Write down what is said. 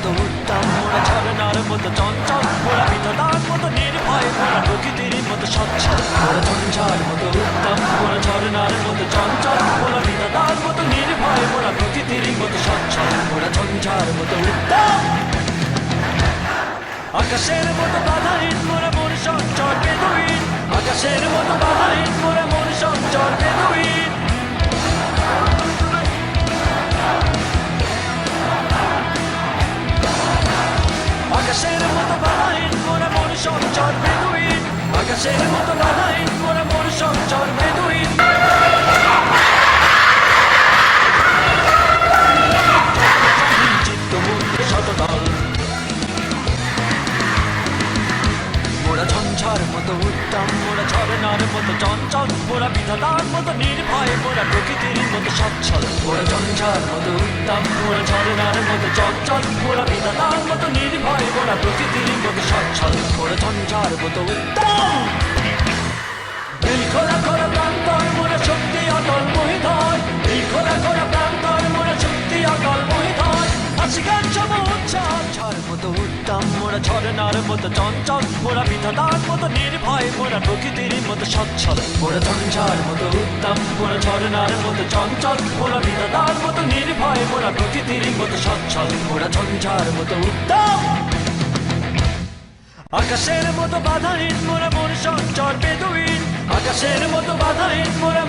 মতো উত্তম, মোরা ঝর্ণার মতো চঞ্চল, মোরা বিধাতার মতো নির্ভয়, মোরা প্রকৃতির মতো সচ্ছল মোরা ঝঞ্ঝার মতো উত্তম, মোরা ঝর্ণার মতো চঞ্চল, মোরা বিধাতার মতো নির্ভয়, মোরা প্রকৃতির মতো সচ্ছল মোরা ঝঞ্ঝার মতো উত্তম। আকাশের মতো বাধা মোরা মন সচ্ছল সঞ্চর বেদুইন, আকাশের মতো বাধাহীন মোরা মন সঞ্চর বেদুইন। শতদল। মোরা ঝঞ্ঝার মতো উত্তম, মোরা ঝরনার মতো চঞ্চল, মোরা বিধাতার মতো নির্ভয়, মোরা প্রকৃতির মতো সচ্ছল। মোরা ঝঞ্ঝার মতো উত্তম, মোরা ঝরনার মতো মতো উত্তম। দিল খোলা খোলা প্রান্তর মোরা শক্তি অটল মহিধর দিল খোলা খোলা প্রান্তর মোরা শক্তি অটল মহিধর হাসি, গান সব উচ্ছ্বাস ঝড় মতো উত্তম, মোরা ঝরনার মতো চঞ্চল। মোরা বিধাতার মতো নির্ভয়, মোরা প্রকৃতির মতো সচ্ছল। মোরা ঝঞ্ঝার মতো উত্তম, মোরা ঝরনার মতো চঞ্চল। মোরা বিধাতার মতো নির্ভয়, মোরা প্রকৃতির মতো সচ্ছল। মোরা ঝঞ্ঝার মতো উত্তম। আকাশের মতো বাধাহীন মোরা মন সঞ্চর বেদুইন। আকাশের মতো বাধাহীন মোরা